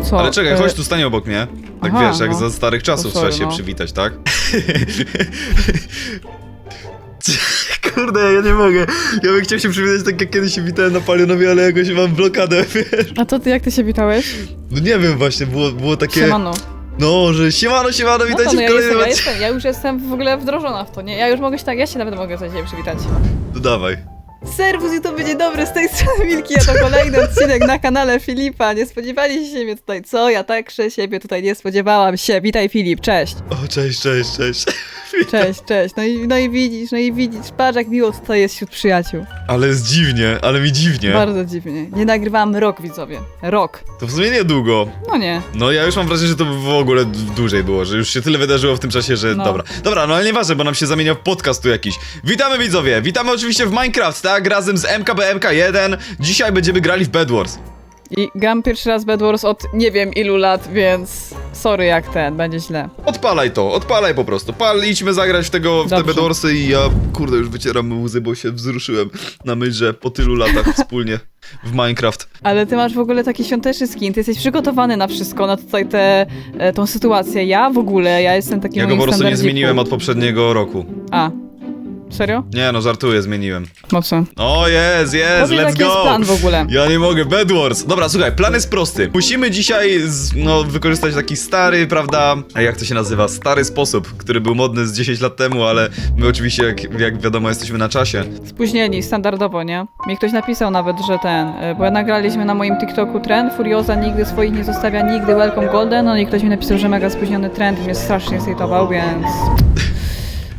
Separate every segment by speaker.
Speaker 1: to co?
Speaker 2: Ale czekaj,
Speaker 1: e,
Speaker 2: chodź tu, stań obok mnie. Tak
Speaker 1: aha,
Speaker 2: wiesz, jak
Speaker 1: no.
Speaker 2: za starych czasów
Speaker 1: sorry,
Speaker 2: trzeba się
Speaker 1: no.
Speaker 2: przywitać, tak? Kurde, ja nie mogę. Ja bym chciał się przywitać tak jak kiedyś się witałem na Palionowie, ale jakoś mam blokadę, wiesz?
Speaker 1: A to ty jak ty się witałeś?
Speaker 2: No nie wiem właśnie, było, było takie...
Speaker 1: Siemano.
Speaker 2: No, że siemano, siemano,
Speaker 1: No
Speaker 2: witajcie
Speaker 1: to, no
Speaker 2: w
Speaker 1: ja,
Speaker 2: kolejnym
Speaker 1: jestem, ja,
Speaker 2: odcinku.
Speaker 1: jestem, ja już jestem w ogóle wdrożona w to, nie? Ja już mogę się tak, ja się nawet mogę coś przywitać.
Speaker 2: No dawaj.
Speaker 1: Serwus YouTube będzie dobry, z tej strony Milki, a to kolejny odcinek na kanale Filipa. Nie spodziewaliście się mnie tutaj, co? Ja także siebie tutaj nie spodziewałam się. Witaj Filip, cześć.
Speaker 2: O, cześć, cześć, cześć.
Speaker 1: Cześć, cześć. No i, no i widzisz, no i widzisz, patrz jak miło tutaj jest wśród przyjaciół.
Speaker 2: Ale jest dziwnie, ale mi dziwnie.
Speaker 1: Bardzo dziwnie. Nie nagrywałam rok, widzowie. Rok.
Speaker 2: To w sumie niedługo.
Speaker 1: No nie.
Speaker 2: No ja już mam wrażenie, że to w ogóle dłużej było, że już się tyle wydarzyło w tym czasie, że
Speaker 1: No.
Speaker 2: dobra. Dobra, no ale nieważne, bo nam się zamieniał w podcast tu jakiś. Witamy widzowie, witamy oczywiście w Minecraft, tak? Razem z MKBMK1. Dzisiaj będziemy grali w Bed Wars.
Speaker 1: I gram pierwszy raz Bed Wars od nie wiem ilu lat, więc sorry jak ten, będzie źle.
Speaker 2: Odpalaj to, odpalaj po prostu. Pal, idźmy zagrać w tego, w te
Speaker 1: Dobrze.
Speaker 2: I ja, kurde, już wycieram łzy, bo się wzruszyłem na myśl, że po tylu latach wspólnie w Minecraft.
Speaker 1: Ale ty masz w ogóle taki świąteczny skin, ty jesteś przygotowany na wszystko, na tutaj tę e, tą sytuację. Ja w ogóle, ja jestem takim
Speaker 2: Ja go
Speaker 1: moim
Speaker 2: po prostu nie
Speaker 1: standardziku.
Speaker 2: zmieniłem od poprzedniego roku.
Speaker 1: A, serio?
Speaker 2: Nie no, żartuję, zmieniłem.
Speaker 1: Mocno.
Speaker 2: O, jest, jest,
Speaker 1: Powiedz,
Speaker 2: let's
Speaker 1: jaki
Speaker 2: go!
Speaker 1: jest plan w ogóle.
Speaker 2: Ja nie mogę, Bed Wars. Dobra, słuchaj, plan jest prosty. Musimy dzisiaj, z, no, wykorzystać taki stary, prawda, a jak to się nazywa, stary sposób, który był modny z 10 lat temu, ale my oczywiście, jak, jak wiadomo, jesteśmy na czasie.
Speaker 1: Spóźnieni, standardowo, nie? Mi ktoś napisał nawet, że ten, e, bo ja nagraliśmy na moim TikToku trend, Furioza nigdy swoich nie zostawia, nigdy Welcome Golden, no i ktoś mi napisał, że mega spóźniony trend mnie strasznie zhejtował, więc...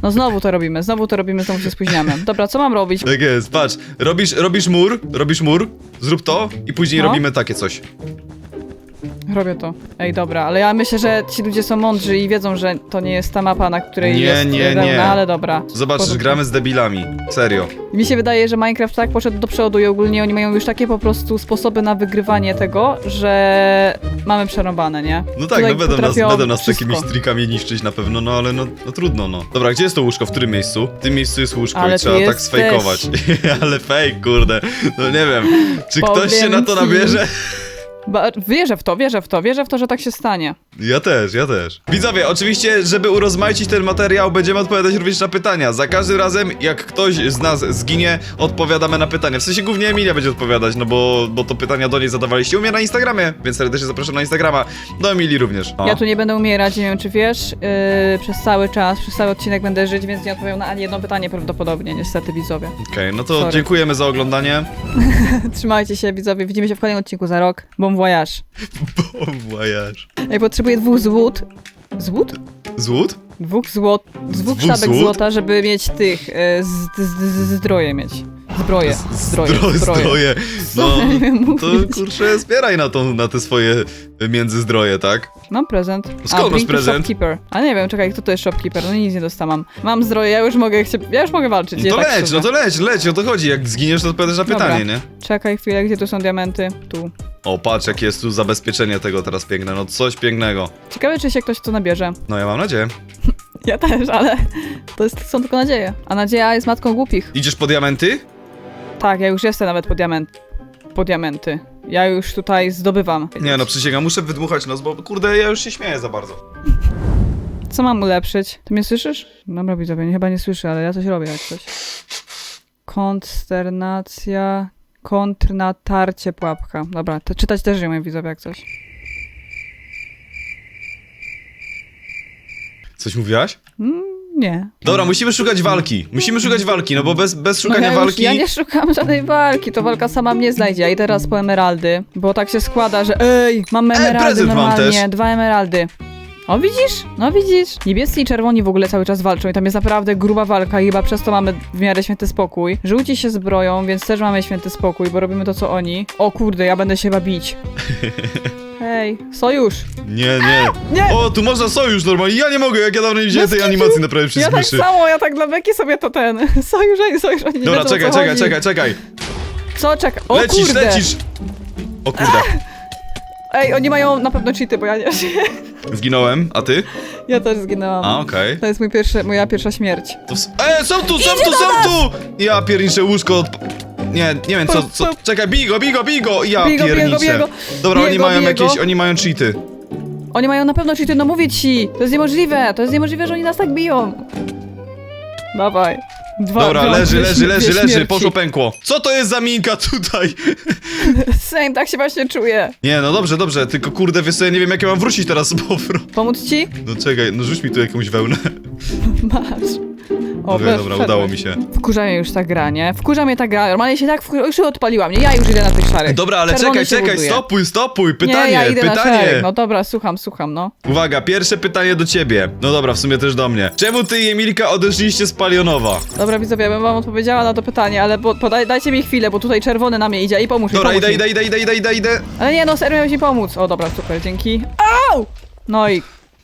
Speaker 1: No znowu to robimy, znowu to robimy, znowu się spóźniamy. Dobra, co mam robić?
Speaker 2: Tak jest, patrz, robisz, robisz mur, robisz mur, zrób to i później
Speaker 1: No.
Speaker 2: robimy takie coś.
Speaker 1: Robię to. Ej, dobra, ale ja myślę, że ci ludzie są mądrzy i wiedzą, że to nie jest ta mapa, na której
Speaker 2: Nie,
Speaker 1: jest
Speaker 2: nie,
Speaker 1: wełna,
Speaker 2: nie.
Speaker 1: ale dobra.
Speaker 2: Zobaczysz, gramy z debilami. Serio.
Speaker 1: Mi się wydaje, że Minecraft tak poszedł do przodu i ogólnie oni mają już takie po prostu sposoby na wygrywanie tego, że mamy przerąbane, nie?
Speaker 2: No tak,
Speaker 1: Tutaj
Speaker 2: no będą nas,
Speaker 1: potrafią
Speaker 2: będą nas
Speaker 1: wszystko.
Speaker 2: takimi strikami niszczyć na pewno, no ale no, no trudno, no. Dobra, gdzie jest to łóżko? W którym miejscu? W tym miejscu jest łóżko
Speaker 1: Ale
Speaker 2: i trzeba tak
Speaker 1: jesteś-
Speaker 2: sfejkować. ale fake, kurde. No nie wiem, czy ktoś się
Speaker 1: Powiem
Speaker 2: na to
Speaker 1: ci.
Speaker 2: nabierze?
Speaker 1: Ba wierzę w to, wierzę w to, wierzę w to, że tak się stanie.
Speaker 2: Ja też, ja też. Widzowie, oczywiście, żeby urozmaicić ten materiał, będziemy odpowiadać również na pytania. Za każdym razem, jak ktoś z nas zginie, odpowiadamy na pytania. W sensie głównie Emilia będzie odpowiadać, no bo, bo to pytania do niej zadawaliście u mnie na Instagramie, więc serdecznie zapraszam na Instagrama. Do Emilii również. O.
Speaker 1: Ja tu nie będę umierać, nie wiem czy wiesz, yy, przez cały czas, przez cały odcinek będę żyć, więc nie odpowiem na ani jedno pytanie prawdopodobnie, niestety widzowie.
Speaker 2: Okej, no to
Speaker 1: Sorry.
Speaker 2: dziękujemy za oglądanie.
Speaker 1: Trzymajcie się widzowie, widzimy się w kolejnym odcinku za rok. Bon voyage.
Speaker 2: Bo.
Speaker 1: Ej, potrzebuję dwóch złót. Złót?
Speaker 2: Złód?
Speaker 1: Dwóch złot, dwóch
Speaker 2: Dwóch
Speaker 1: sztabek
Speaker 2: złót?
Speaker 1: złota, żeby mieć tych, e, z, z, z, zdroje mieć. Zbroje, zdroje,
Speaker 2: Zdro-
Speaker 1: zdroje.
Speaker 2: zdroje.
Speaker 1: Co
Speaker 2: No,
Speaker 1: ja nie wiem
Speaker 2: to
Speaker 1: mówić?
Speaker 2: kurczę, zbieraj na, tą, na te swoje międzyzdroje, tak?
Speaker 1: Mam prezent.
Speaker 2: Skąd
Speaker 1: A,
Speaker 2: masz
Speaker 1: bring to
Speaker 2: prezent?
Speaker 1: Shopkeeper. A nie wiem, czekaj, kto to jest shopkeeper? No nic nie dostałam. Mam zdroje, ja już mogę, ja już mogę walczyć.
Speaker 2: No to
Speaker 1: tak
Speaker 2: leć,
Speaker 1: szczerze.
Speaker 2: no to leć, leć, o to chodzi. Jak zginiesz, to odpowiadasz na
Speaker 1: Dobra.
Speaker 2: pytanie, nie?
Speaker 1: Czekaj chwilę, gdzie tu są diamenty? Tu.
Speaker 2: O, patrz, jakie jest tu zabezpieczenie tego teraz piękne, no coś pięknego.
Speaker 1: Ciekawe, czy się ktoś to nabierze.
Speaker 2: No ja mam nadzieję.
Speaker 1: Ja też, ale to jest, są tylko nadzieje. A nadzieja jest matką głupich.
Speaker 2: Idziesz po diamenty?
Speaker 1: Tak, ja już jestem nawet po diament... po diamenty. Ja już tutaj zdobywam.
Speaker 2: Nie no, przysięgam, muszę wydmuchać nos, bo kurde, ja już się śmieję za bardzo.
Speaker 1: Co mam ulepszyć? Ty mnie słyszysz? Dobra, widzowie, nie, chyba nie słyszę, ale ja coś robię jak coś. Konsternacja, kontrnatarcie, pułapka. Dobra, to czytać też nie umiem, widzowie, jak coś.
Speaker 2: Coś mówiłaś?
Speaker 1: Mm, nie.
Speaker 2: Dobra, musimy szukać walki. Musimy szukać walki, no bo bez, bez
Speaker 1: No
Speaker 2: szukania
Speaker 1: ja, już,
Speaker 2: walki...
Speaker 1: ja nie szukam żadnej walki, to walka sama mnie znajdzie. Ja i teraz po emeraldy, bo tak się składa, że ej, mam emeraldy
Speaker 2: prezent mam
Speaker 1: normalnie,
Speaker 2: też.
Speaker 1: dwa emeraldy. O widzisz? No widzisz? Niebiescy i czerwoni w ogóle cały czas walczą i tam jest naprawdę gruba walka i chyba przez to mamy w miarę święty spokój. Żółci się zbroją, więc też mamy święty spokój, bo robimy to co oni. O kurde, ja będę się chyba bić. Hej, sojusz!
Speaker 2: Nie, nie.
Speaker 1: Nie!
Speaker 2: O, tu można sojusz normalnie. Ja nie mogę, jak ja dawno nie widziałem tej animacji naprawdę
Speaker 1: Ja tak
Speaker 2: myszy.
Speaker 1: samo, ja tak dla beki sobie to ten. Sojusz, oni, sojusz, oni nie
Speaker 2: Dobra,
Speaker 1: wiedzą, o
Speaker 2: czekaj,
Speaker 1: co
Speaker 2: czekaj,
Speaker 1: chodzi.
Speaker 2: czekaj, czekaj.
Speaker 1: Co, czekaj? O
Speaker 2: Lecisz,
Speaker 1: kurde!
Speaker 2: lecisz. O kurde.
Speaker 1: Ej, oni mają na pewno cheaty, bo ja nie.
Speaker 2: Zginąłem, a ty?
Speaker 1: Ja też zginęłam.
Speaker 2: A, okej.
Speaker 1: To jest mój pierwszy, moja pierwsza śmierć.
Speaker 2: To ws- E, są tu, są tu, są tu! Ja pierniczę łóżko od... nie, nie wiem co, co, czekaj, bigo, bigo, bigo, ja
Speaker 1: Bigo, bigo,
Speaker 2: pierniczę.
Speaker 1: bigo.
Speaker 2: Dobra, oni
Speaker 1: Bigo,
Speaker 2: mają
Speaker 1: bigo.
Speaker 2: jakieś, oni mają cheaty.
Speaker 1: Oni mają na pewno cheaty, no mówię ci! To jest niemożliwe! To jest niemożliwe, że oni nas tak biją! Dawaj. Dwa,
Speaker 2: Dobra, leży, leży,
Speaker 1: śmie-
Speaker 2: leży, leży,
Speaker 1: śmierci.
Speaker 2: poszło pękło. Co to jest za minka tutaj?
Speaker 1: Same, tak się właśnie czuję.
Speaker 2: Nie, no dobrze, dobrze, tylko kurde, wiesz co, ja nie wiem jak ja mam wrócić teraz z powrotem.
Speaker 1: Pomóc ci?
Speaker 2: No czekaj, no rzuć mi tu jakąś wełnę.
Speaker 1: Masz. O,
Speaker 2: Okej,
Speaker 1: bez-
Speaker 2: dobra,
Speaker 1: wszedłeś.
Speaker 2: udało mi się.
Speaker 1: Wkurza mnie już ta gra, nie? Wkurza mnie ta gra. Normalnie się tak wkurza... Już odpaliła mnie. Ja już idę na tych szarych.
Speaker 2: Dobra, ale
Speaker 1: Czerwony
Speaker 2: czekaj,
Speaker 1: się
Speaker 2: czekaj,
Speaker 1: buduje.
Speaker 2: stopuj, stopuj, pytanie,
Speaker 1: nie, ja idę na
Speaker 2: pytanie.
Speaker 1: szarek. No dobra, słucham, słucham, no.
Speaker 2: Uwaga, pierwsze pytanie do ciebie. No dobra, w sumie też do mnie. Czemu ty i Emilka odeszliście z Palionowa?
Speaker 1: Dobra, widzowie, ja bym wam odpowiedziała na to pytanie, ale bo, podaj, dajcie mi chwilę, bo tutaj czerwony na mnie idzie i pomóż mi,
Speaker 2: Dobra,
Speaker 1: pomóż
Speaker 2: idę,
Speaker 1: mi.
Speaker 2: idę, idę, idę, idę, idę, idę.
Speaker 1: Ale nie, no serio miałeś mi pomóc. O, dobra, super, dzięki. Au! No i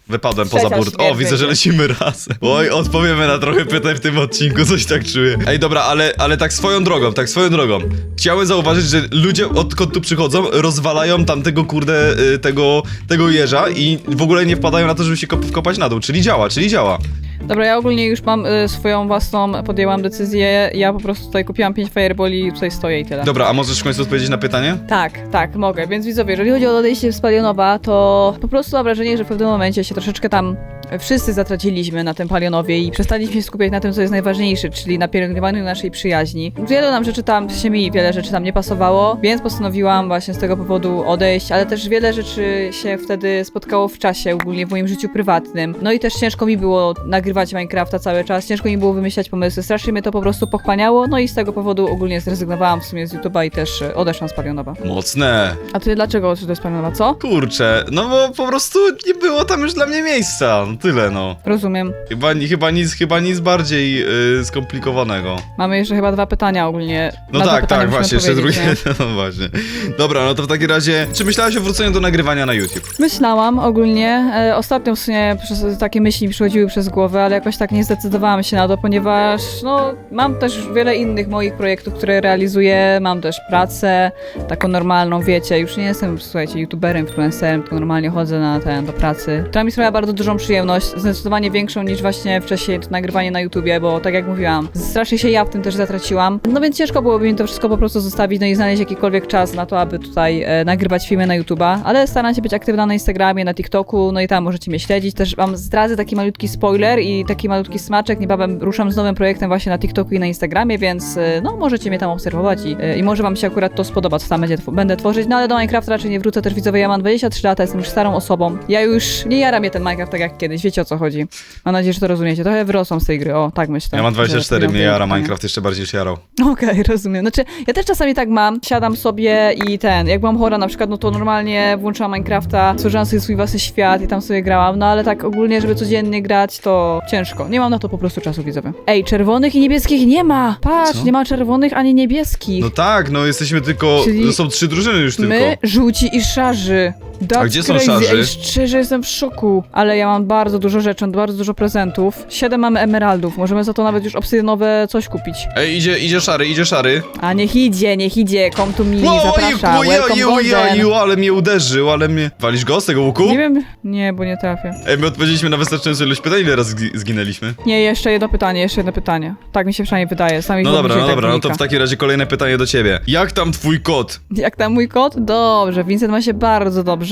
Speaker 2: Wypadłem poza
Speaker 1: Trzecia
Speaker 2: burt. O,
Speaker 1: śmierć
Speaker 2: widzę, że
Speaker 1: będzie.
Speaker 2: lecimy razem. Oj, odpowiemy na trochę pytań w tym odcinku, coś tak czuję. Ej, dobra, ale, ale tak swoją drogą, tak swoją drogą. Chciałem zauważyć, że ludzie odkąd tu przychodzą, rozwalają tamtego kurde, y, tego, tego jeża i w ogóle nie wpadają na to, żeby się kop wkopać na dół. Czyli działa, czyli działa.
Speaker 1: Dobra, ja ogólnie już mam y, swoją własną, podjęłam decyzję. Ja po prostu tutaj kupiłam 5 fireboli i tutaj stoję i tyle.
Speaker 2: Dobra, a możesz w końcu odpowiedzieć na pytanie?
Speaker 1: Tak, tak, mogę. Więc widzowie, jeżeli chodzi o odejście z Palionowa, to po prostu mam wrażenie, że w pewnym momencie się troszeczkę tam wszyscy zatraciliśmy na tym Palionowie i przestaliśmy się skupiać na tym, co jest najważniejsze, czyli na pielęgnowaniu naszej przyjaźni. Wiele nam rzeczy tam, się mi wiele rzeczy tam nie pasowało, więc postanowiłam właśnie z tego powodu odejść, ale też wiele rzeczy się wtedy spotkało w czasie, ogólnie w moim życiu prywatnym. No i też ciężko mi było nagrywać Minecrafta cały czas, ciężko mi było wymyślać pomysły, strasznie mnie to po prostu pochłaniało, no i z tego powodu ogólnie zrezygnowałam w sumie z YouTube'a i też odeszłam z Palionowa.
Speaker 2: Mocne.
Speaker 1: A ty dlaczego odszedłeś z Palionowa, co?
Speaker 2: Kurczę, no bo po prostu nie było tam już dla mnie miejsca. Tyle, no.
Speaker 1: Rozumiem.
Speaker 2: Chyba, chyba nic, chyba nic bardziej yy, skomplikowanego.
Speaker 1: Mamy jeszcze chyba dwa pytania ogólnie.
Speaker 2: No
Speaker 1: Na dwa
Speaker 2: tak,
Speaker 1: pytania
Speaker 2: tak,
Speaker 1: musimy
Speaker 2: właśnie, jeszcze drugie.
Speaker 1: powiedzieć, nie?
Speaker 2: No właśnie. Dobra, no to w takim razie, czy myślałaś o wróceniu do nagrywania na YouTube?
Speaker 1: Myślałam ogólnie, e, ostatnio w sumie przez, takie myśli mi przychodziły przez głowę, ale jakoś tak nie zdecydowałam się na to, ponieważ no, mam też wiele innych moich projektów, które realizuję, mam też pracę taką normalną, wiecie, już nie jestem, słuchajcie, youtuberem, influencerem, tylko normalnie chodzę na ten, do pracy, która mi sprawia bardzo dużą przyjemność, zdecydowanie większą niż właśnie wcześniej to nagrywanie na YouTubie, bo tak jak mówiłam, strasznie się ja w tym też zatraciłam, no więc ciężko byłoby mi to wszystko po prostu zostawić, no i znaleźć jakikolwiek czas na to, aby tutaj e, nagrywać filmy na YouTuba, ale staram się być aktywna na Instagramie, na TikToku, no i tam możecie mnie śledzić, też wam zdradzę taki malutki spoiler i taki malutki smaczek, niebawem ruszam z nowym projektem właśnie na TikToku i na Instagramie, więc e, no możecie mnie tam obserwować i, e, i może wam się akurat to spodoba, co tam będzie, będę tworzyć, no ale do Minecrafta raczej nie wrócę. Też widzowie, ja mam 23 lata, jestem już starą osobą, ja już nie jaram mnie ten Minecraft tak jak kiedyś, wiecie o co chodzi. Mam nadzieję, że to rozumiecie, trochę wyrosłam z tej gry, o tak myślę.
Speaker 2: Ja mam
Speaker 1: że
Speaker 2: 24, mnie jara. Minecraft jeszcze bardziej się jarał.
Speaker 1: Okej, rozumiem. Znaczy, ja też czasami tak mam, siadam sobie i ten, jak byłam chora na przykład, no to normalnie włączyłam Minecrafta, stworzyłam sobie swój własny świat i tam sobie grałam, no ale tak ogólnie, żeby codziennie grać, to ciężko. Nie mam na to po prostu czasu widzowie. Ej, czerwonych i niebieskich nie ma! Patrz,
Speaker 2: Co?
Speaker 1: nie ma czerwonych ani niebieskich.
Speaker 2: No tak, no jesteśmy tylko,
Speaker 1: Czyli
Speaker 2: są trzy drużyny już tylko.
Speaker 1: My, żółci i szarzy. That's
Speaker 2: A gdzie są
Speaker 1: crazy.
Speaker 2: szarzy?
Speaker 1: Ej, szczerze jestem w szoku. Ale ja mam bardzo dużo rzeczy, bardzo dużo prezentów. Siedem mamy emeraldów. Możemy za to nawet już obsydianowe coś kupić.
Speaker 2: Ej, idzie, idzie szary, idzie szary.
Speaker 1: A niech idzie, niech idzie, come to me,
Speaker 2: Ło,
Speaker 1: zapraszam, welcome golden.
Speaker 2: oj, ale mnie uderzył, ale mnie... Walisz go z tego łuku?
Speaker 1: Nie wiem, nie, bo nie trafię.
Speaker 2: Ej, my odpowiedzieliśmy na wystarczającą ilość pytań, ile razy zgi- zginęliśmy?
Speaker 1: Nie, jeszcze jedno pytanie, jeszcze jedno pytanie. Tak mi się przynajmniej wydaje, sami
Speaker 2: No dobra, no
Speaker 1: tak
Speaker 2: dobra, no to w takim razie kolejne pytanie do ciebie. Jak tam twój kot?
Speaker 1: Jak tam mój kot? Dobrze, Vincent ma się bardzo dobrze.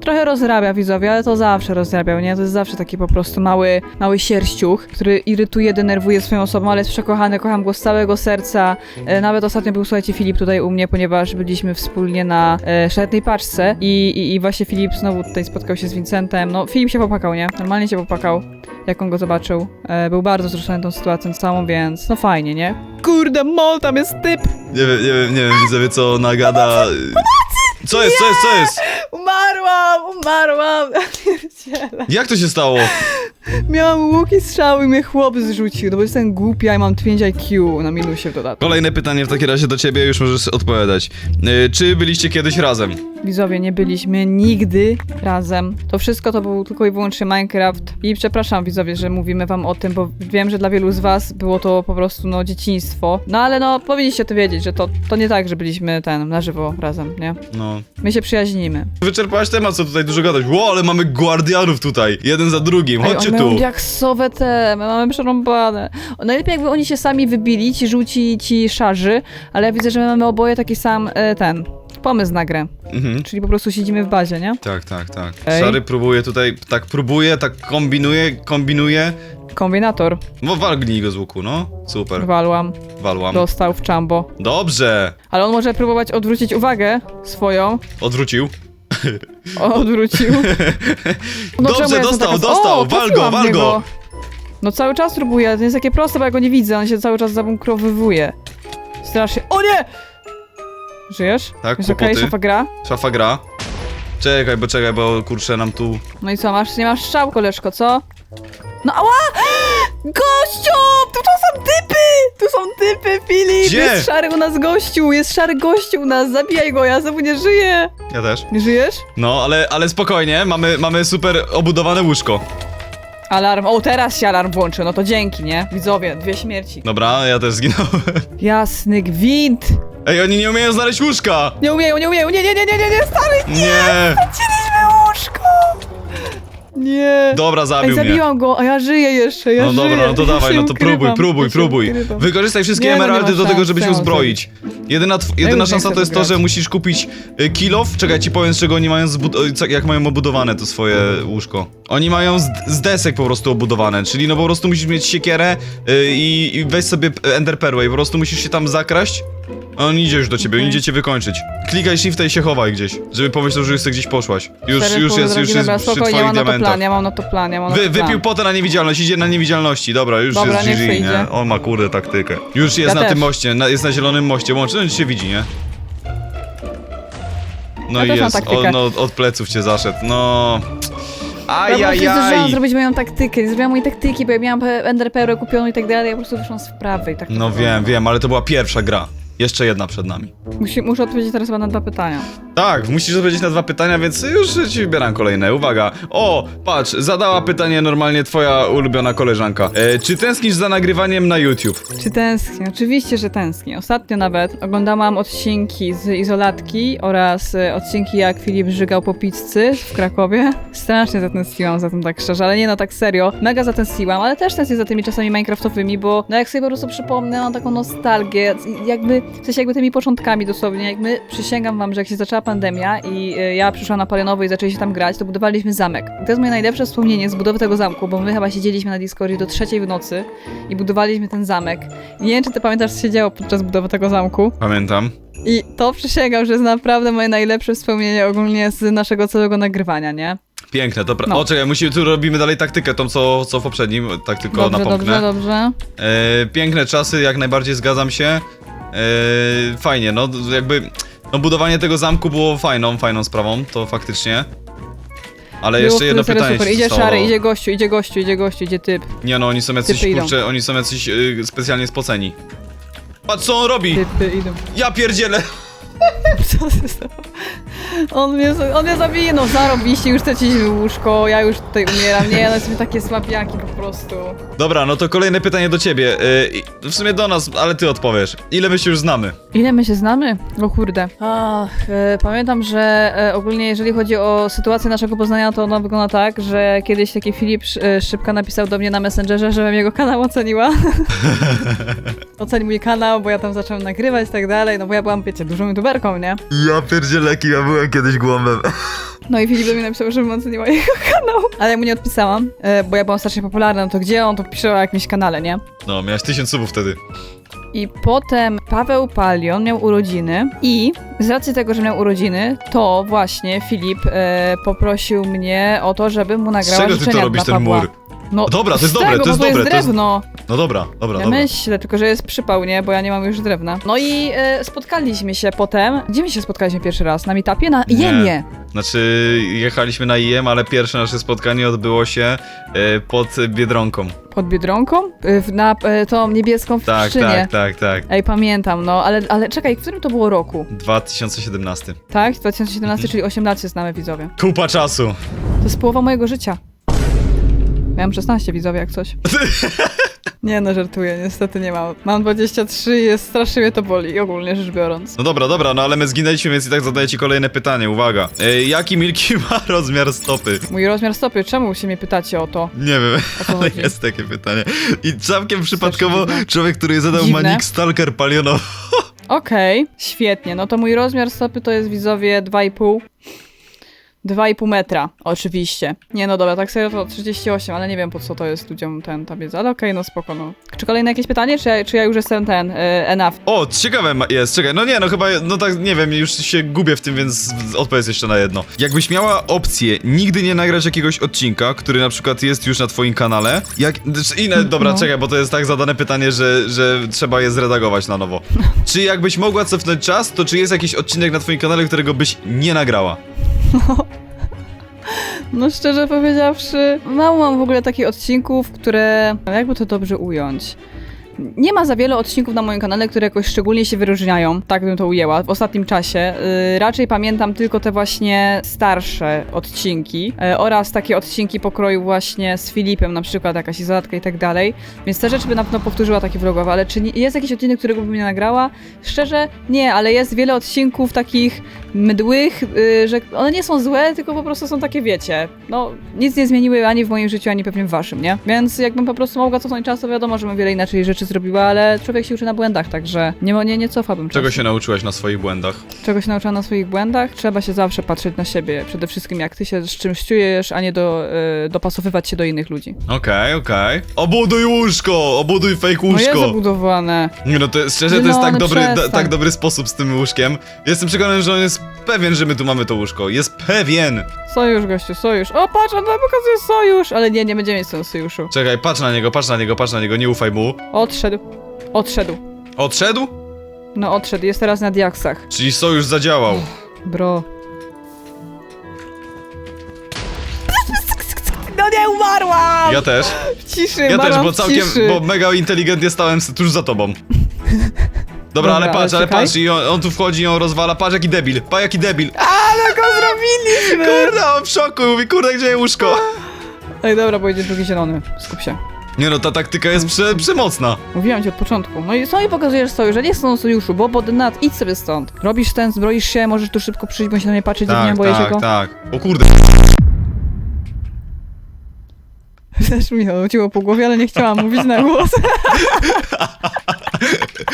Speaker 1: Trochę rozrabia widzowie, ale to zawsze rozrabiał, nie? To jest zawsze taki po prostu mały, mały sierściuch, który irytuje, denerwuje swoją osobą, ale jest przekochany, kocham go z całego serca. E, nawet ostatnio był, słuchajcie, Filip tutaj u mnie, ponieważ byliśmy wspólnie na e, szatnej paczce i, i, i właśnie Filip znowu tutaj spotkał się z Vincentem. No, Filip się popłakał, nie? Normalnie się popłakał, jak on go zobaczył. E, był bardzo wzruszony tą sytuacją całą, więc no fajnie, nie? Kurde, mol, tam jest typ!
Speaker 2: Nie wiem, nie wiem, nie wiem, widzowie, co nagada... Co jest, co jest, co jest?
Speaker 1: Umarłam, umarłam!
Speaker 2: Jak to się stało?
Speaker 1: Miałam łuk i strzały i mnie chłop zrzucił, no bo jestem głupia i mam 5 IQ na minusie w dodatku.
Speaker 2: Kolejne pytanie w takim razie do ciebie, już możesz odpowiadać. Yy, czy byliście kiedyś razem?
Speaker 1: Widzowie, nie byliśmy nigdy razem. To wszystko to był tylko i wyłącznie Minecraft. I przepraszam widzowie, że mówimy wam o tym, bo wiem, że dla wielu z was było to po prostu no dzieciństwo. No ale no, powinniście to wiedzieć, że to, to nie tak, że byliśmy ten, na żywo razem, nie?
Speaker 2: No.
Speaker 1: My się przyjaźnimy.
Speaker 2: Wyczerpałaś temat, co tutaj dużo gadać. Ło, ale mamy guardianów tutaj, jeden za drugim. Chodźcie
Speaker 1: oni Mają diaksowe te, my mamy przerąbane. Najlepiej jakby oni się sami wybili, ci żółci, ci szarzy, ale ja widzę, że my mamy oboje taki sam e, ten pomysł na grę.
Speaker 2: Mhm.
Speaker 1: Czyli po prostu siedzimy w bazie, nie?
Speaker 2: Tak, tak, tak.
Speaker 1: Ej.
Speaker 2: Szary próbuje tutaj, tak próbuje, tak kombinuje, kombinuje.
Speaker 1: Kombinator.
Speaker 2: No walgnij go z łuku, no. Super,
Speaker 1: Walłam,
Speaker 2: walłam.
Speaker 1: dostał w czambo.
Speaker 2: Dobrze!
Speaker 1: Ale on może próbować odwrócić uwagę swoją.
Speaker 2: Odwrócił.
Speaker 1: O, odwrócił. No
Speaker 2: Dobrze,
Speaker 1: czemu ja jestem
Speaker 2: dostał,
Speaker 1: taka-
Speaker 2: dostał,
Speaker 1: O,
Speaker 2: wal go,
Speaker 1: trafiłam w
Speaker 2: wal go.
Speaker 1: niego. No cały czas próbuję, to jest takie proste, bo ja go nie widzę, on się cały czas zabunkrowywuje. Strasznie. O nie! Żyjesz?
Speaker 2: Tak,
Speaker 1: Jest okej,
Speaker 2: kłopoty.
Speaker 1: szafa gra?
Speaker 2: Szafa gra. Czekaj, bo czekaj, bo kurczę nam tu...
Speaker 1: No i co, masz, nie masz strzał, koleżko, co? No ała! Gościu! Są typy! Tu są typy, Filip!
Speaker 2: Gdzie?
Speaker 1: Jest szary u nas gościu, jest szary gościu u nas, zabijaj go, ja znowu nie żyję!
Speaker 2: Ja też.
Speaker 1: Nie żyjesz?
Speaker 2: No, ale, ale spokojnie, mamy, mamy super obudowane łóżko.
Speaker 1: Alarm, o teraz się alarm włączy, no to dzięki, nie? Widzowie, dwie śmierci.
Speaker 2: Dobra, ja też zginąłem.
Speaker 1: Jasny gwint!
Speaker 2: Ej, oni nie umieją znaleźć łóżka!
Speaker 1: Nie umieją, nie umieją, nie, nie, nie, nie, nie, nie, stary!
Speaker 2: Nie!
Speaker 1: Łóżko! Nie!
Speaker 2: Dobra,
Speaker 1: Ej,
Speaker 2: zabił mnie.
Speaker 1: zabiłam go, a ja żyję jeszcze, ja
Speaker 2: No
Speaker 1: żyję.
Speaker 2: dobra, no to
Speaker 1: Ja
Speaker 2: dawaj,
Speaker 1: się
Speaker 2: no to próbuj,
Speaker 1: ukrywam,
Speaker 2: próbuj,
Speaker 1: ja się
Speaker 2: próbuj.
Speaker 1: ukrywam.
Speaker 2: Wykorzystaj wszystkie
Speaker 1: Nie, no nie
Speaker 2: emeraldy
Speaker 1: ma
Speaker 2: do tego,
Speaker 1: szans,
Speaker 2: żeby się
Speaker 1: mam
Speaker 2: uzbroić. Jedyna, tw- jedyna
Speaker 1: nie
Speaker 2: szansa
Speaker 1: chcę
Speaker 2: to jest to,
Speaker 1: grać.
Speaker 2: że musisz kupić y, kilof. Czekaj, ci powiem, z czego oni mają, zbud- co- jak mają obudowane to swoje łóżko. Oni mają z, z desek po prostu obudowane, czyli no po prostu musisz mieć siekierę y, i, i weź sobie p- ender perłę i po prostu musisz się tam zakraść. A on idzie już do ciebie, on idzie cię wykończyć. Klikaj shift i się chowaj gdzieś, żeby pomyślał, że już sobie gdzieś poszłaś. Już,
Speaker 1: Cztery
Speaker 2: już
Speaker 1: pół
Speaker 2: jest, już jest
Speaker 1: dobra,
Speaker 2: przy
Speaker 1: spokojnie,
Speaker 2: twoich
Speaker 1: mam na to
Speaker 2: diamentach.
Speaker 1: plan, ja mam na to plan, ja mam na
Speaker 2: Wy,
Speaker 1: to plan.
Speaker 2: wypił potę na niewidzialność, idzie na niewidzialności. Dobra, już
Speaker 1: Dobra,
Speaker 2: jest
Speaker 1: niech
Speaker 2: GG, nie?
Speaker 1: idzie.
Speaker 2: On ma kurde taktykę. Już jest
Speaker 1: Ja
Speaker 2: na
Speaker 1: też.
Speaker 2: tym moście, na, jest na zielonym moście, łączy, no się widzi, nie? No
Speaker 1: Ja
Speaker 2: i
Speaker 1: też mam
Speaker 2: jest,
Speaker 1: taktykę.
Speaker 2: on od, od pleców cię zaszedł, no...
Speaker 1: Ja po prostu zdążyłam
Speaker 2: Ajajaj!
Speaker 1: zrobić moją taktykę, nie zrobiłam mojej taktyki, bo ja miałam pe- Ender Pearl kupioną i tak dalej, ja po prostu wyszłam z prawej. Tak to
Speaker 2: No
Speaker 1: było.
Speaker 2: wiem, wiem, ale to była pierwsza gra. Jeszcze jedna przed nami.
Speaker 1: Musi, muszę odpowiedzieć teraz chyba na dwa pytania.
Speaker 2: Tak, musisz odpowiedzieć na dwa pytania, więc już ci wybieram kolejne. Uwaga. O, patrz, zadała pytanie normalnie twoja ulubiona koleżanka. E, czy tęsknisz za nagrywaniem na YouTube?
Speaker 1: Czy tęsknię? Oczywiście, że tęsknię. Ostatnio nawet oglądałam odcinki z Izolatki oraz e, odcinki jak Filip żygał po pizzy w Krakowie. Strasznie zatęskniłam za tym tak szczerze, ale nie no, tak serio. Mega zatęskniłam, ale też tęsknię za tymi czasami minecraftowymi, bo no jak sobie po prostu przypomnę, mam taką nostalgię, jakby, w sensie jakby tymi początkami dosłownie, jak my, przysięgam wam, że jak się zaczęła pandemia i e, ja przyszłam na Palionowo i zaczęliśmy tam grać, to budowaliśmy zamek. I to jest moje najlepsze wspomnienie z budowy tego zamku, bo my chyba siedzieliśmy na Discordzie do trzeciej w nocy i budowaliśmy ten zamek. I nie wiem, czy ty pamiętasz, co się działo podczas budowy tego zamku.
Speaker 2: Pamiętam.
Speaker 1: I to przysięgam, że jest naprawdę moje najlepsze wspomnienie ogólnie z naszego całego nagrywania, nie?
Speaker 2: Piękne, to pra-
Speaker 1: No.
Speaker 2: O, czekaj, musimy, tu robimy dalej taktykę, tą co, co w poprzednim, tak tylko
Speaker 1: Dobrze,
Speaker 2: napomknę.
Speaker 1: dobrze, dobrze.
Speaker 2: E, piękne czasy, jak najbardziej zgadzam się. E, fajnie, no jakby, no budowanie tego zamku było fajną, fajną sprawą, to faktycznie. Ale
Speaker 1: Było
Speaker 2: jeszcze jedno pytanie
Speaker 1: super.
Speaker 2: się
Speaker 1: Idzie szary, idzie gościu, idzie gościu, idzie gościu, idzie typ.
Speaker 2: Nie no, oni są jacyś,
Speaker 1: Typy idą.
Speaker 2: kurczę, oni są jacyś y, specjalnie spoceni. Patrz co on robi!
Speaker 1: Typy idą.
Speaker 2: Ja pierdzielę!
Speaker 1: Co? On mnie, on mnie zabije, no zarobiście, już straciliśmy łóżko, ja już tutaj umieram. Nie, no jesteśmy takie słabiaki po prostu.
Speaker 2: Dobra, no to kolejne pytanie do ciebie. Y, i- w sumie do nas, ale ty odpowiesz. Ile my się już znamy?
Speaker 1: Ile my się znamy? O kurde. Ach, e, pamiętam, że e, ogólnie jeżeli chodzi o sytuację naszego poznania, to ona wygląda tak, że kiedyś taki Filip Sz- e, Szybka napisał do mnie na Messengerze, żebym jego kanał oceniła. Ocenił mój kanał, bo ja tam zacząłem nagrywać i tak dalej, no bo ja byłam, wiecie, dużą youtuberką, nie?
Speaker 2: Ja pierdzielę, jaki ja byłem kiedyś głąbem.
Speaker 1: No i Filip do mnie napisał, żebym oceniła jego kanał. Ale ja mu nie odpisałam, e, bo ja byłam strasznie popularna, no to gdzie on to pisze o jakimś kanale, nie?
Speaker 2: No, miałeś tysiąc subów wtedy.
Speaker 1: I potem Paweł Palion miał urodziny i z racji tego, że miał urodziny, to właśnie Filip e, poprosił mnie o to, żebym mu
Speaker 2: Z
Speaker 1: nagrała
Speaker 2: czego ty
Speaker 1: życzenia
Speaker 2: to robisz,
Speaker 1: dla
Speaker 2: ten
Speaker 1: Pawła.
Speaker 2: mur?
Speaker 1: No,
Speaker 2: Dobra, to jest
Speaker 1: z
Speaker 2: dobre,
Speaker 1: tego,
Speaker 2: to jest
Speaker 1: bo
Speaker 2: dobre, to jest-
Speaker 1: drewno.
Speaker 2: No dobra, dobra,
Speaker 1: Ja
Speaker 2: dobra.
Speaker 1: myślę, tylko że jest przypał, nie? Bo ja nie mam już drewna. No i e, spotkaliśmy się potem. Gdzie my się spotkaliśmy pierwszy raz? Na meetupie? Na
Speaker 2: Nie.
Speaker 1: Jemie.
Speaker 2: Znaczy, jechaliśmy na IEM, ale pierwsze nasze spotkanie odbyło się e, pod Biedronką.
Speaker 1: Pod Biedronką? E, w- Na e, tą niebieską w
Speaker 2: Tak,
Speaker 1: Pszczynie.
Speaker 2: tak, tak, tak.
Speaker 1: Ej, pamiętam, no, ale, ale czekaj, w którym to było roku?
Speaker 2: 2017.
Speaker 1: Tak? 2017,
Speaker 2: Mhm.
Speaker 1: czyli 8 lat się znamy, widzowie.
Speaker 2: Kupa czasu.
Speaker 1: To jest połowa mojego życia. Miałem 16 widzowie, jak coś. Nie no, żartuję, niestety nie mam. Mam 23 i jest strasznie mnie to boli, ogólnie rzecz biorąc.
Speaker 2: No dobra, dobra, no ale my zginęliśmy, więc i tak zadaję ci kolejne pytanie, uwaga. E, jaki Milki ma rozmiar stopy?
Speaker 1: Mój rozmiar stopy, czemu się mnie pytacie o to?
Speaker 2: Nie wiem,
Speaker 1: O co
Speaker 2: ale
Speaker 1: chodzi?
Speaker 2: jest takie pytanie. I całkiem przypadkowo
Speaker 1: dziwne.
Speaker 2: człowiek, który zadał
Speaker 1: Dziwne.
Speaker 2: ma nick Stalker palionowy.
Speaker 1: Okej, świetnie. No to mój rozmiar stopy to jest widzowie 2,5. 2,5 metra, oczywiście. Nie no dobra, tak serio to 38, ale nie wiem po co to jest ludziom ten, ta wiedza, ale okej, no spoko, no. Czy kolejne jakieś pytanie, czy, ja- czy ja już jestem ten, e, enough?
Speaker 2: O, ciekawe ma- jest, czekaj, no nie, no chyba, no tak, nie wiem, już się gubię w tym, więc odpowiedz jeszcze na jedno. Jakbyś miała opcję nigdy nie nagrać jakiegoś odcinka, który na przykład jest już na twoim kanale, jak, znaczy, inne, dobra,
Speaker 1: No.
Speaker 2: czekaj, bo to jest tak zadane pytanie, że, że trzeba je zredagować na nowo. Czy jakbyś mogła cofnąć czas, to czy jest jakiś odcinek na twoim kanale, którego byś nie nagrała?
Speaker 1: No szczerze powiedziawszy, mało mam w ogóle takich odcinków, które, jakby to dobrze ująć. Nie ma za wiele odcinków na moim kanale, które jakoś szczególnie się wyróżniają, tak bym to ujęła, w ostatnim czasie. Yy, raczej pamiętam tylko te właśnie starsze odcinki yy, oraz takie odcinki pokroju właśnie z Filipem, na przykład jakaś izolatka i tak dalej. Więc te rzeczy by na pewno powtórzyła takie vlogowe, ale czy jest jakiś odcinek, którego bym nie nagrała? Szczerze, nie, ale jest wiele odcinków takich mdłych, yy, że one nie są złe, tylko po prostu są takie, wiecie, no nic nie zmieniły ani w moim życiu, ani pewnie w waszym, nie? Więc jakbym po prostu mogła cofnąć czas, to wiadomo, że bym wiele inaczej rzeczy zrobiła, ale człowiek się uczy na błędach, także nie, nie, nie cofałbym
Speaker 2: Czego
Speaker 1: czasu.
Speaker 2: się nauczyłaś na swoich błędach?
Speaker 1: Czego się nauczyłam na swoich błędach? Trzeba się zawsze patrzeć na siebie, przede wszystkim jak ty się z czymś czujesz, a nie do, yy, dopasowywać się do innych ludzi.
Speaker 2: Okej, okej. Obuduj łóżko! Obuduj fake
Speaker 1: No jest
Speaker 2: łóżko!
Speaker 1: zabudowane.
Speaker 2: Nie no, to jest, szczerze, to jest
Speaker 1: No,
Speaker 2: tak
Speaker 1: no
Speaker 2: dobry, da,
Speaker 1: przestań.
Speaker 2: tak dobry sposób z tym łóżkiem. Jestem przekonany, że on jest pewien, że my tu mamy to łóżko. Jest pewien!
Speaker 1: Sojusz, gościu, sojusz. O, patrz, on nam pokazuje sojusz! Ale nie, nie będziemy mieć tego sojuszu.
Speaker 2: Czekaj, patrz na niego, patrz na niego, patrz na niego, nie ufaj mu.
Speaker 1: Odszedł. Odszedł.
Speaker 2: Odszedł?
Speaker 1: No odszedł, jest teraz na diaksach.
Speaker 2: Czyli sojusz zadziałał.
Speaker 1: Bro. No nie umarłam!
Speaker 2: Ja też.
Speaker 1: W ciszy,
Speaker 2: Ja też,
Speaker 1: umarłam
Speaker 2: bo
Speaker 1: w
Speaker 2: całkiem,
Speaker 1: ciszy.
Speaker 2: bo mega inteligentnie stałem tuż za tobą. Dobra, ale patrz,
Speaker 1: ale czekaj.
Speaker 2: patrz, i on, on tu wchodzi i on rozwala, patrz jaki debil, pa jaki debil.
Speaker 1: Ale go zrobiliśmy!
Speaker 2: Kurde, on w szoku, mówi, kurde, gdzie jest łóżko?
Speaker 1: Ej, dobra, bo drugi zielony. Skup się.
Speaker 2: Nie no, ta taktyka jest prze, przemocna.
Speaker 1: Mówiłam ci od początku. No i co mi pokazujesz sojusz? Ja nie chcę na sojuszu, bo pod nad, idź sobie stąd. Robisz ten, zbroisz się, możesz tu szybko przyjść, bo się na mnie patrzy
Speaker 2: Tak,
Speaker 1: boję się
Speaker 2: tak,
Speaker 1: go.
Speaker 2: tak. O kurde.
Speaker 1: Też mi chodziło po głowie, ale nie chciałam mówić na głos.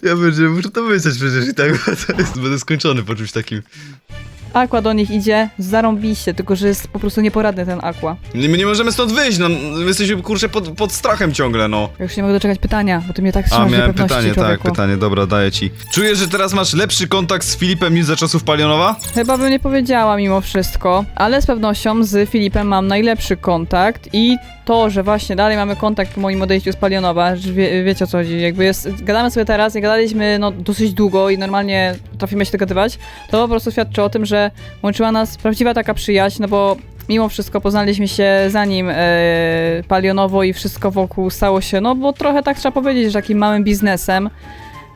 Speaker 2: Ja będzie, muszę to myśleć przecież i tak, bo to jest, będę skończony po czymś takim.
Speaker 1: Aqua do nich idzie, zarąbiście, tylko że jest po prostu nieporadny ten Aqua.
Speaker 2: Nie, my nie możemy stąd wyjść, no, my jesteśmy kurczę pod, pod strachem ciągle, no.
Speaker 1: Ja już nie mogę doczekać pytania, bo ty mnie tak
Speaker 2: A,
Speaker 1: trzymasz
Speaker 2: miałem
Speaker 1: niepewności,
Speaker 2: pytanie,
Speaker 1: człowieku.
Speaker 2: tak, pytanie, dobra, daję ci. Czujesz, że teraz masz lepszy kontakt z Filipem niż za czasów Palionowa?
Speaker 1: Chyba bym nie powiedziała mimo wszystko, ale z pewnością z Filipem mam najlepszy kontakt i to, że właśnie dalej mamy kontakt po moim odejściu z Palionowa, że wie, wiecie o co chodzi, jakby jest, gadamy sobie teraz, jak gadaliśmy no dosyć długo i normalnie trafimy się dogadywać, to po prostu świadczy o tym, że łączyła nas prawdziwa taka przyjaźń, no bo mimo wszystko poznaliśmy się zanim e, Palionowo i wszystko wokół stało się, no bo trochę tak trzeba powiedzieć, że takim małym biznesem,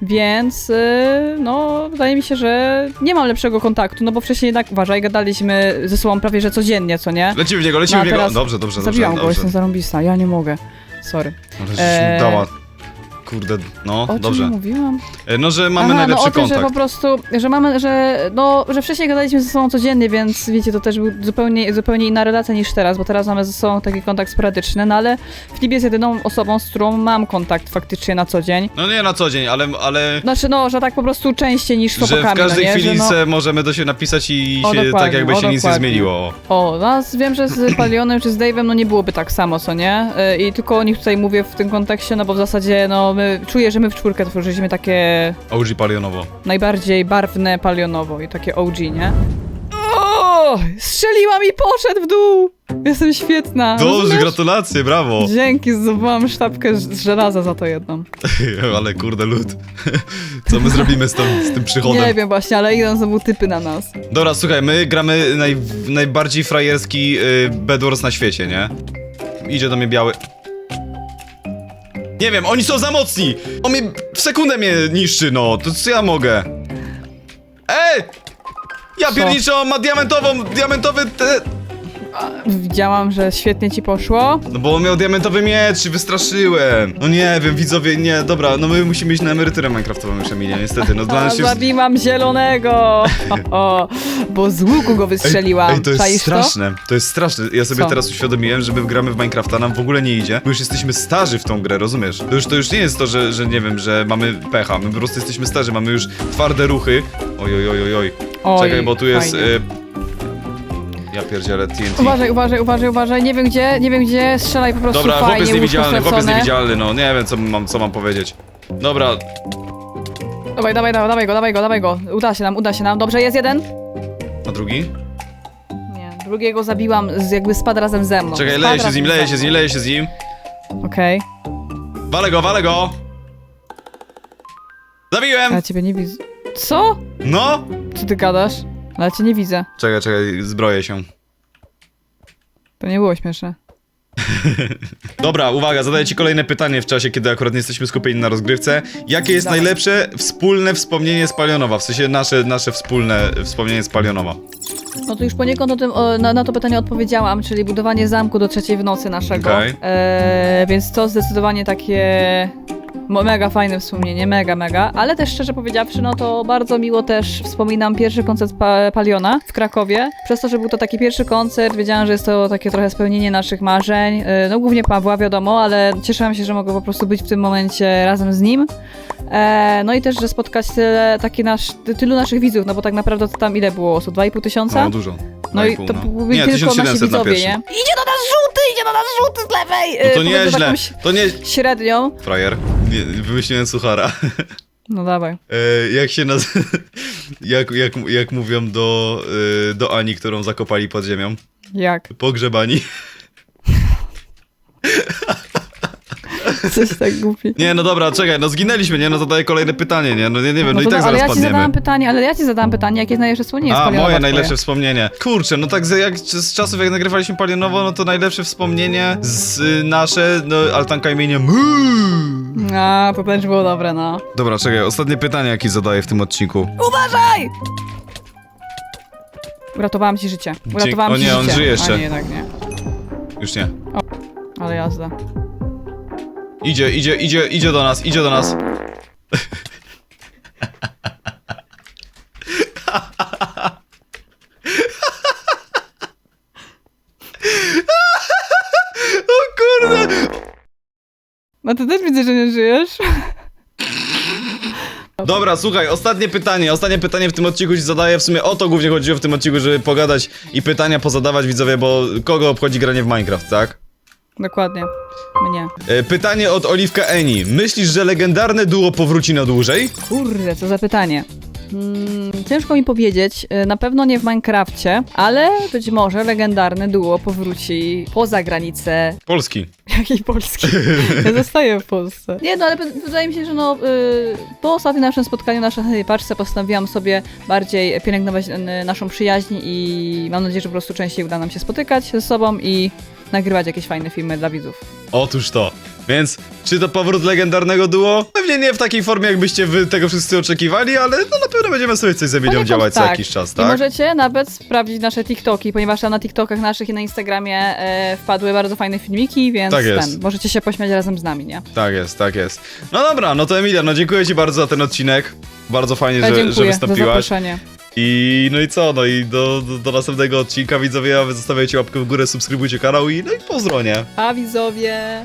Speaker 1: więc y, no, wydaje mi się, że nie mam lepszego kontaktu, no bo wcześniej jednak, uważaj, gadaliśmy ze sobą prawie że codziennie, co nie?
Speaker 2: Lecimy w niego, lecimy
Speaker 1: No, a
Speaker 2: w niego.
Speaker 1: teraz
Speaker 2: Dobrze, dobrze, dobrze,
Speaker 1: Zabiłam go,
Speaker 2: dobrze.
Speaker 1: jestem zarąbista, ja nie mogę. Sorry.
Speaker 2: Dobrze, żeś mi dała. Kurde, no,
Speaker 1: O czym
Speaker 2: dobrze.
Speaker 1: mówiłam?
Speaker 2: E, No, że mamy
Speaker 1: Aha,
Speaker 2: najlepszy
Speaker 1: no o tym,
Speaker 2: kontakt.
Speaker 1: że po prostu, że mamy, że no, że wcześniej gadaliśmy ze sobą codziennie, więc wiecie, to też był zupełnie, zupełnie inna relacja niż teraz, bo teraz mamy ze sobą taki kontakt sporadyczny, no ale Filip jest jedyną osobą, z którą mam kontakt faktycznie na co dzień.
Speaker 2: No nie na co dzień, ale, ale
Speaker 1: Znaczy no, że tak po prostu częściej niż z
Speaker 2: że
Speaker 1: chłopakami,
Speaker 2: w każdej
Speaker 1: no nie?
Speaker 2: chwili
Speaker 1: że no,
Speaker 2: se możemy do siebie napisać i
Speaker 1: O,
Speaker 2: się, tak
Speaker 1: dokładnie,
Speaker 2: jakby
Speaker 1: o,
Speaker 2: się nic nie
Speaker 1: dokładnie.
Speaker 2: zmieniło.
Speaker 1: O, nas wiem, że z Palionem czy z Dave'em no nie byłoby tak samo, co nie? Y, I tylko o nich tutaj mówię w tym kontekście, no bo w zasadzie no my, czuję, że my w czwórkę tworzyliśmy takie
Speaker 2: OG Palionowo.
Speaker 1: najbardziej barwne palionowo i takie OG, nie? O, strzeliłam i poszedł w dół! Jestem świetna.
Speaker 2: Dobrze,
Speaker 1: rozumiesz?
Speaker 2: gratulacje, brawo.
Speaker 1: Dzięki, zdobyłam sztabkę z żelaza za to jedną.
Speaker 2: ale kurde lud. Co my zrobimy z, tą, z tym przychodem?
Speaker 1: Nie wiem właśnie, ale idą znowu typy na nas.
Speaker 2: Dobra, słuchaj, my gramy naj, najbardziej frajerski y, Bedwars na świecie, nie? Idzie do mnie biały. Nie wiem, oni są za mocni! On mnie w sekundę mnie niszczy, no, to co ja mogę? Ej! Ja
Speaker 1: Co?
Speaker 2: pierniczę, on ma diamentową, diamentowy te...
Speaker 1: Widziałam, że świetnie ci poszło.
Speaker 2: No bo on miał diamentowy miecz i wystraszyłem. No nie wiem, widzowie, nie, dobra, no my musimy iść na emeryturę Minecraftową już, Emilia, niestety, no dla
Speaker 1: A,
Speaker 2: nas już...
Speaker 1: zabiłam zielonego! O, o, bo z łuku go wystrzeliłam.
Speaker 2: Ej, to jest
Speaker 1: Czaisz
Speaker 2: straszne, to? jest straszne. Ja sobie
Speaker 1: Co?
Speaker 2: teraz uświadomiłem, że my gramy w Minecrafta, nam w ogóle nie idzie. My już jesteśmy starzy w tą grę, rozumiesz? To już, to już nie jest to, że, że nie wiem, że mamy pecha, my po prostu jesteśmy starzy, mamy już twarde ruchy. Oj, oj, oj, oj, oj.
Speaker 1: Oj,
Speaker 2: Czekaj, bo tu jest...
Speaker 1: fajnie.
Speaker 2: Y... Ja pierdzielę TNT.
Speaker 1: Uważaj, uważaj, uważaj, uważaj. Nie wiem gdzie, nie wiem gdzie. Strzelaj po prostu
Speaker 2: Dobra,
Speaker 1: fajnie.
Speaker 2: chłopiec
Speaker 1: łóżko
Speaker 2: niewidzialny, chłopiec niewidzialny, no nie wiem co mam, co mam powiedzieć. Dobra,
Speaker 1: Dawaj, dawaj, dawaj, dawaj go, dawaj go, dawaj go. Uda się nam, uda się nam. Dobrze, jest jeden?
Speaker 2: a drugi?
Speaker 1: Nie, drugiego zabiłam, z, jakby spadł razem ze mną.
Speaker 2: Czekaj, leję się z nim,
Speaker 1: ze
Speaker 2: leję się z nim, leję się z nim.
Speaker 1: Okej,
Speaker 2: Walę go, walę go! Zabiłem!
Speaker 1: ja ciebie nie widzę. Co?
Speaker 2: No!
Speaker 1: Co ty gadasz? Ale cię nie widzę.
Speaker 2: Czekaj, czekaj, zbroję się.
Speaker 1: To nie było śmieszne.
Speaker 2: Dobra, uwaga, zadaję ci kolejne pytanie w czasie, kiedy akurat nie jesteśmy skupieni na rozgrywce. Jakie jest
Speaker 1: Dawaj.
Speaker 2: najlepsze wspólne wspomnienie z Palionowa? W sensie nasze, nasze wspólne wspomnienie z Palionowa.
Speaker 1: No to już poniekąd o tym, o, na, na to pytanie odpowiedziałam, czyli budowanie zamku do trzeciej w nocy naszego.
Speaker 2: Okej.
Speaker 1: E, więc to zdecydowanie takie mo- mega fajne wspomnienie, mega, mega. Ale też szczerze powiedziawszy, no to bardzo miło też wspominam pierwszy koncert pa Paliona w Krakowie. Przez to, że był to taki pierwszy koncert, wiedziałam, że jest to takie trochę spełnienie naszych marzeń. E, no głównie Pawła, wiadomo, ale cieszyłam się, że mogę po prostu być w tym momencie razem z nim. E, no i też, że spotkać tyle, taki nasz, tylu naszych widzów, no bo tak naprawdę to tam ile było osób? 2,5 tysiąca?
Speaker 2: No, dużo.
Speaker 1: No i
Speaker 2: 2,5,
Speaker 1: to
Speaker 2: no.
Speaker 1: były
Speaker 2: Nie,
Speaker 1: tylko nasi
Speaker 2: 1700 na
Speaker 1: widzowie,
Speaker 2: pierwszy.
Speaker 1: nie? Idzie do nas żółty, idzie do nas żółty z lewej!
Speaker 2: No to
Speaker 1: Yy, powiedzmy
Speaker 2: nieźle, to nie...
Speaker 1: Średnią.
Speaker 2: Frajer, nie, wymyśliłem suchara.
Speaker 1: No dawaj.
Speaker 2: E, jak się naz... jak, jak, jak mówią do, e, do Ani, którą zakopali pod ziemią?
Speaker 1: Jak?
Speaker 2: Pogrzebani.
Speaker 1: Coś tak głupi.
Speaker 2: Nie, no dobra, czekaj, no zginęliśmy, nie? No zadaję kolejne pytanie, nie? No nie, nie wiem, no, i
Speaker 1: to
Speaker 2: tak
Speaker 1: da- ale
Speaker 2: zaraz
Speaker 1: ja ci
Speaker 2: padniemy.
Speaker 1: zadałam pytanie, ale ja ci zadałam pytanie, jakie jest najlepsze wspomnienie z
Speaker 2: A,
Speaker 1: Palionowa
Speaker 2: moje
Speaker 1: twoje?
Speaker 2: najlepsze wspomnienie. Kurczę, no tak z, jak, z czasów jak nagrywaliśmy Palionowo, no to najlepsze wspomnienie z y, nasze, no altanka imienia Mmm.
Speaker 1: A, to też było dobre, no.
Speaker 2: Dobra, czekaj, ostatnie pytanie jakie zadaję w tym odcinku.
Speaker 1: Uważaj! Uratowałam ci życie. Uratowałam
Speaker 2: o
Speaker 1: ci
Speaker 2: nie,
Speaker 1: życie.
Speaker 2: on żyje jeszcze.
Speaker 1: A nie, tak nie.
Speaker 2: Już nie.
Speaker 1: Ale jazda.
Speaker 2: Idzie, idzie, idzie, idzie do nas, idzie do nas. o kurde!
Speaker 1: No ty też widzę, że nie żyjesz.
Speaker 2: Dobra, słuchaj, ostatnie pytanie, ostatnie pytanie w tym odcinku ci zadaję. W sumie o to głównie chodziło w tym odcinku, żeby pogadać i pytania pozadawać widzowie, bo kogo obchodzi granie w Minecraft, tak?
Speaker 1: Dokładnie. Mnie.
Speaker 2: E, Pytanie od Oliwka Eni. Myślisz, że legendarne duo powróci na dłużej?
Speaker 1: Kurde, co za pytanie. Hmm, ciężko mi powiedzieć, Y, na pewno nie w Minecrafcie, ale być może legendarne duo powróci poza granicę
Speaker 2: Polski.
Speaker 1: jakiej Polski. Ja zostaję w Polsce. Nie, no ale wydaje mi się, że no, y, po ostatnim naszym spotkaniu, naszej paczce postanowiłam sobie bardziej pielęgnować y, naszą przyjaźń i mam nadzieję, że po prostu częściej uda nam się spotykać ze sobą i nagrywać jakieś fajne filmy dla widzów.
Speaker 2: Otóż to. Więc, czy to powrót legendarnego duo? Pewnie nie w takiej formie, jakbyście wy tego wszyscy oczekiwali, ale no na pewno będziemy sobie coś z Emilią
Speaker 1: Poniekąd
Speaker 2: działać co
Speaker 1: tak.
Speaker 2: jakiś czas,
Speaker 1: I
Speaker 2: tak?
Speaker 1: możecie nawet sprawdzić nasze TikToki, ponieważ tam na TikTokach naszych i na Instagramie e, wpadły bardzo fajne filmiki, więc
Speaker 2: Tak jest.
Speaker 1: ten, możecie się pośmiać razem z nami, nie?
Speaker 2: Tak jest, tak jest. No dobra, no to Emilia, no dziękuję ci bardzo za ten odcinek. Bardzo fajnie,
Speaker 1: Ja
Speaker 2: że, że
Speaker 1: dziękuję za
Speaker 2: wystąpiłaś.
Speaker 1: zaproszenie.
Speaker 2: I no i co, no i do, do, do następnego odcinka widzowie, a wy zostawiajcie łapkę w górę, subskrybujcie kanał i no i pozdro, nie?
Speaker 1: A widzowie!